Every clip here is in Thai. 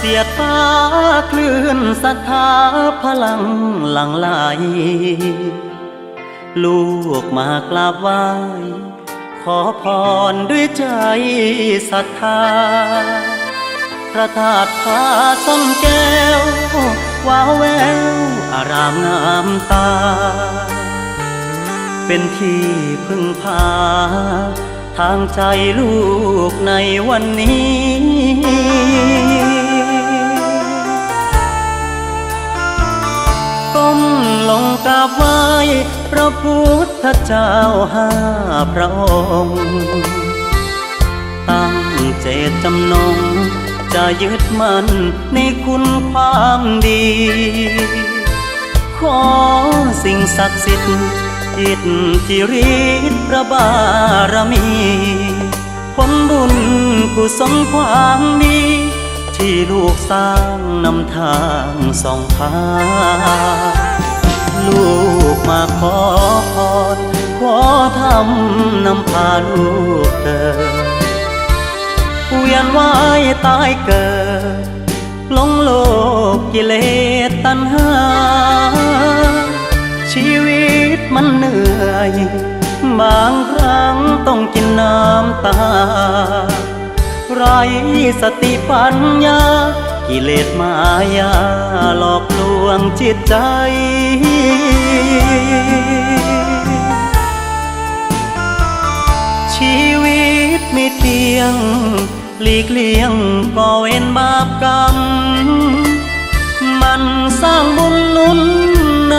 เสียตาคลื่นศรัทธาพลังหลั่งไหล ลูกมากราบไหว้ขอพรด้วยใจศรัทธา พระธาตุพาส้มแก้ว ว้าวแววอารามงามตา เป็นที่พึ่งพา ทางใจลูกในวันนี้ พุทธเจ้าห้าพระองค์ ตั้งเจตจำนง จะยึดมั่นในคุณความดี ขอสิ่งศักดิ์สิทธิ์อิทธิฤทธิ์พระบารมีผลบุญกุศลความดีที่ลูกสร้างนำทางสองพา ลูกมาขอพรขอทำนำพาลูกเกิดเวียนว่ายตายเกิดหลงโลกกิเลสตัณหา ชีวิตมันเหนื่อย บางครั้งต้องกินน้ำตา ไรสติปัญญา กิเลสมายาหลอกลวงจิตใจ ชีวิตมีเพียง หลีกเลี่ยงก่อเวรบาปกรรม มันสร้างบุญนุนน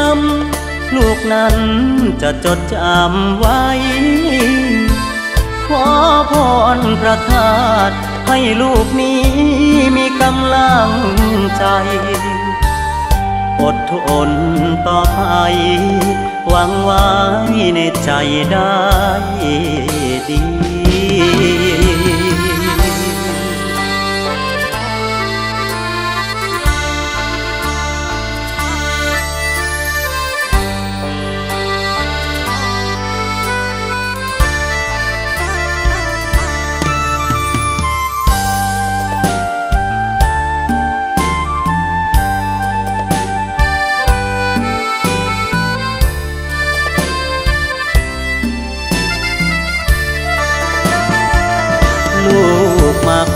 ำลูกนั้นจะจดจำไว้ ขอพรพระธาตุ ให้ลูกนี้มีกำลังใจ อดทนต่อไปหวังไว้ในใจได้ดี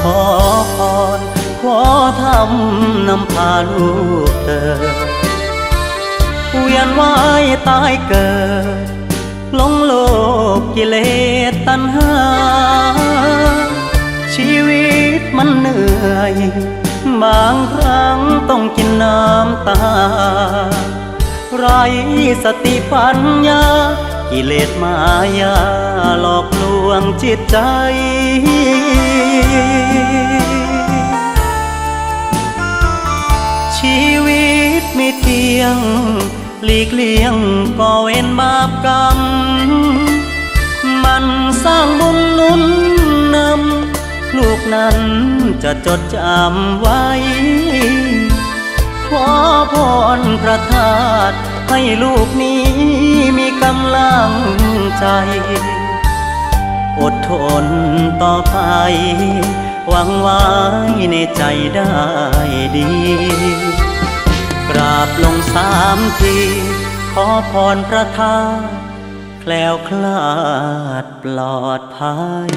ขอพรขอทำนำพาลูกเกิดเวียนว่ายตายเกิดลงโลกกิเลสตัณหา ชีวิตมันเหนื่อย บางครั้งต้องกินน้ำตา ไรสติปัญญา กิเลสมายาหลอกลวงจิตใจ ชีวิตไมีเพียง หลีกเลี่ยงก่อเวรบาปกรรม มันสร้างบุญนุนนำ ลูกนั้นจะจดจำไว้ ขอพรพระธาตุให้ลูกนี้ มีกำลังใจ อดทนต่อไป หวังไว้ในใจได้ดี กราบลงสามที ขอพรพระธาแคล้วคลาดปลอดภัย